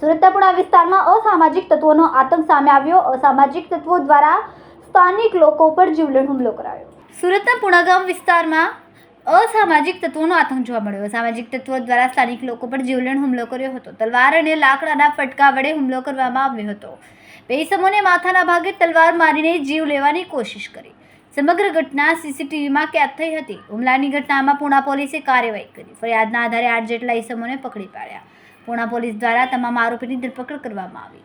સુરતપુરા વિસ્તારમાં અસામાજિક તત્વોનો આતંક સામે આવ્યો. અસામાજિક તત્વો દ્વારા સ્થાનિક લોકો પર જીવલેણ હુમલો કરાયો. સુરતના પુણાગામ વિસ્તારમાં અસામાજિક તત્વોનો આતંક જોવા મળ્યો. સામાજિક તત્વો દ્વારા સ્થાનિક લોકો પર જીવલેણ હુમલો કર્યો હતો. તલવાર અને લાકડાના ફટકા વડે હુમલો કરવામાં આવ્યો હતો. બે ઇસમોને માથાના ભાગે તલવાર મારીને જીવ લેવાની કોશિશ કરી. સમગ્ર ઘટના સીસીટીવીમાં કેદ થઈ હતી. હુમલાની ઘટનામાં પૂણા પોલીસે કાર્યવાહી કરી. ફરિયાદના આધારે આઠ જેટલા ઇસમોને પકડી પાડ્યા. પુણા પોલીસ દ્વારા તમામ આરોપીની ધરપકડ કરવામાં આવી.